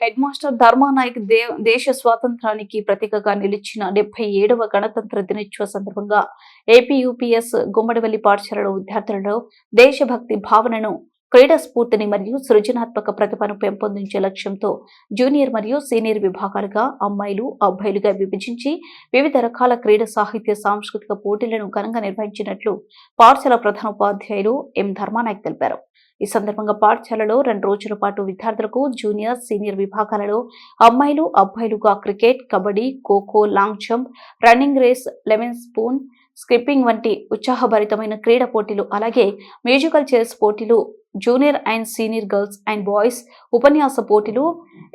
Head master Dharma Nayak Dev దేశ స్వాతంత్రానికి ప్రతీకగా నిలిచిన డెబ్బై ఏడవ గణతంత్ర దినోత్సవ సందర్భంగా ఏపీయూపీఎస్ గుమ్మడివల్లి పాఠశాలలో విద్యార్థులలో దేశభక్తి భావనను క్రీడా స్ఫూర్తిని మరియు సృజనాత్మక ప్రతిభను పెంపొందించే లక్ష్యంతో జూనియర్ మరియు సీనియర్ విభాగాలుగా అమ్మాయిలు అబ్బాయిలుగా విభజించి వివిధ రకాల క్రీడా సాహిత్య సాంస్కృతిక పోటీలను ఘనంగా నిర్వహించినట్లు పాఠశాల ప్రధానోపాధ్యాయులు ఎం ధర్మానాయక్ తెలిపారు. ఈ సందర్భంగా పాఠశాలలో రెండు రోజుల పాటు విద్యార్థులకు జూనియర్ సీనియర్ విభాగాలలో అమ్మాయిలు అబ్బాయిలుగా cricket kabaddi kho kho long jump running race lemon spoon skipping వంటి ఉత్సాహభరితమైన క్రీడా పోటీలు అలాగే మ్యూజికల్ చైర్స్ పోటీలు junior and senior girls and boys ఉపన్యాస పోటీలు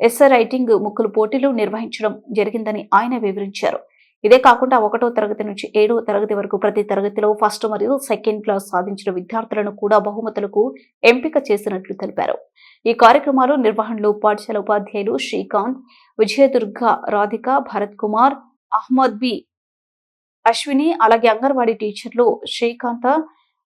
ఎస్ఏ రైటింగ్ ముక్కులు పోటీలు నిర్వహించడం జరిగిందని ఆయన వివరించారు. ఇదే కాకుండా ఒకటో తరగతి నుంచి ఏడో తరగతి వరకు ప్రతి తరగతిలో ఫస్ట్ మరియు సెకండ్ క్లాస్ సాధించిన విద్యార్థులను కూడా బహుమతులకు ఎంపిక చేసినట్లు తెలిపారు. ఈ కార్యక్రమాలు నిర్వహణలో పాఠశాల ఉపాధ్యాయులు శ్రీకాంత్ విజయదుర్గ రాధిక భరత్ కుమార్ అహ్మద్ బి అశ్విని అలాగే అంగన్వాడీ టీచర్లు శ్రీకాంత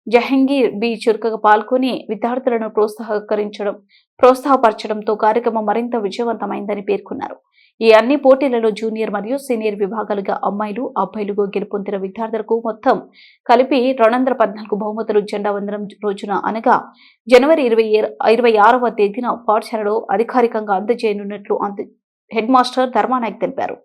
జహంగీర్ బి చురుకగా పాల్గొని విద్యార్థులను ప్రోత్సాహకరించడం ప్రోత్సాహపరచడంతో కార్యక్రమం మరింత విజయవంతమైందని పేర్కొన్నారు. ఈ అన్ని పోటీలలో జూనియర్ మరియు సీనియర్ విభాగాలుగా అమ్మాయిలు అబ్బాయిలుగా గెలుపొందిన విద్యార్థులకు మొత్తం కలిపి రెండు వందల పద్నాలుగు బహుమతులు జెండా వందనం రోజున అనగా జనవరి ఇరవై ఇరవై ఆరవ తేదీన పాఠశాలలో అధికారికంగా అందజేయనున్నట్లు హెడ్ మాస్టర్ ధర్మానాయక్ తెలిపారు.